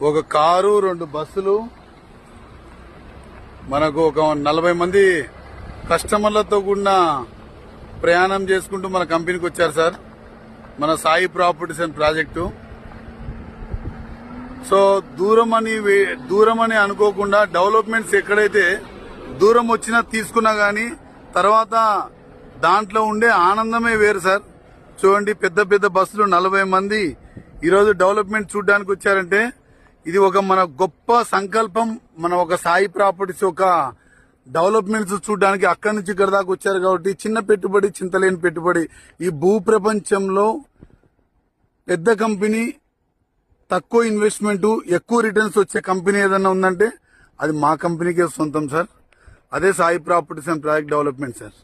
ఒక కారు రెండు బస్సులు మనకు ఒక నలభై మంది కస్టమర్లతో కూడిన ప్రయాణం చేసుకుంటూ మన కంపెనీకి వచ్చారు సార్. మన Sai properties and project. So దూరం అని దూరం అని అనుకోకుండా డెవలప్మెంట్స్ ఎక్కడైతే దూరం వచ్చినా తీసుకున్నా కానీ తర్వాత దాంట్లో ఉండే ఆనందమే వేరు సార్. చూడండి పెద్ద పెద్ద బస్సులు నలభై మంది ఈరోజు డెవలప్మెంట్ చూడడానికి వచ్చారంటే ఇది ఒక మన గొప్ప సంకల్పం మన ఒక సాయి ప్రాపర్టీస్ ఒక డెవలప్మెంట్స్ చూడడానికి అక్కడి నుంచి ఇక్కడ దాకా వచ్చారు కాబట్టి చిన్న పెట్టుబడి చింతలేని పెట్టుబడి. ఈ భూ ప్రపంచంలో పెద్ద కంపెనీ తక్కువ ఇన్వెస్ట్మెంట్ ఎక్కువ రిటర్న్స్ వచ్చే కంపెనీ ఏదన్నా ఉందంటే అది మా కంపెనీకే సొంతం సార్. అదే Sai properties and project development sir.